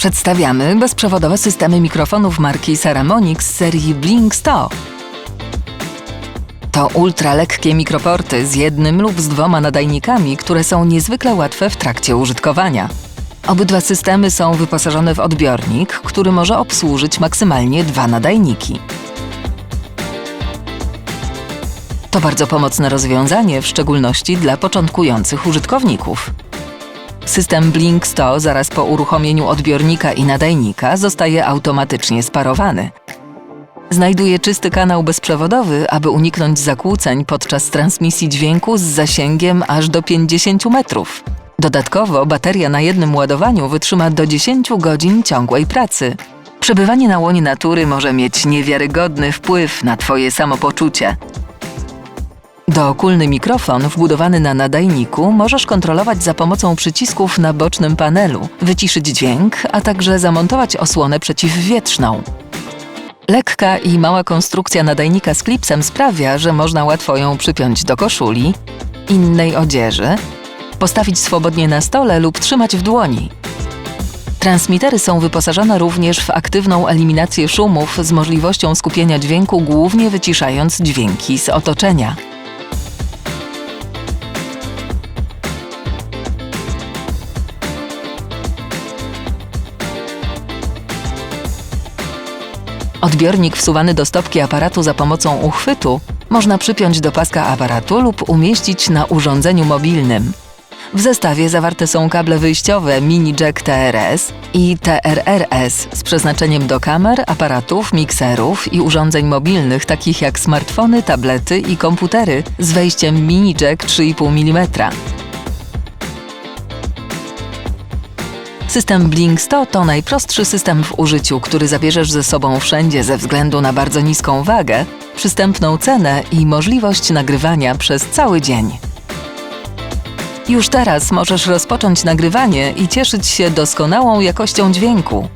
Przedstawiamy bezprzewodowe systemy mikrofonów marki Saramonic z serii Blink 100. To ultralekkie mikroporty z jednym lub z dwoma nadajnikami, które są niezwykle łatwe w trakcie użytkowania. Obydwa systemy są wyposażone w odbiornik, który może obsłużyć maksymalnie dwa nadajniki. To bardzo pomocne rozwiązanie, w szczególności dla początkujących użytkowników. System Blink 100 zaraz po uruchomieniu odbiornika i nadajnika zostaje automatycznie sparowany. Znajduje czysty kanał bezprzewodowy, aby uniknąć zakłóceń podczas transmisji dźwięku z zasięgiem aż do 50 metrów. Dodatkowo bateria na jednym ładowaniu wytrzyma do 10 godzin ciągłej pracy. Przebywanie na łonie natury może mieć niewiarygodny wpływ na Twoje samopoczucie. Dookulny mikrofon wbudowany na nadajniku możesz kontrolować za pomocą przycisków na bocznym panelu, wyciszyć dźwięk, a także zamontować osłonę przeciwwietrzną. Lekka i mała konstrukcja nadajnika z klipsem sprawia, że można łatwo ją przypiąć do koszuli, innej odzieży, postawić swobodnie na stole lub trzymać w dłoni. Transmitery są wyposażone również w aktywną eliminację szumów z możliwością skupienia dźwięku, głównie wyciszając dźwięki z otoczenia. Odbiornik wsuwany do stopki aparatu za pomocą uchwytu można przypiąć do paska aparatu lub umieścić na urządzeniu mobilnym. W zestawie zawarte są kable wyjściowe mini jack TRS i TRRS z przeznaczeniem do kamer, aparatów, mikserów i urządzeń mobilnych takich jak smartfony, tablety i komputery z wejściem mini jack 3,5 mm. System Blink 100 to najprostszy system w użyciu, który zabierzesz ze sobą wszędzie ze względu na bardzo niską wagę, przystępną cenę i możliwość nagrywania przez cały dzień. Już teraz możesz rozpocząć nagrywanie i cieszyć się doskonałą jakością dźwięku.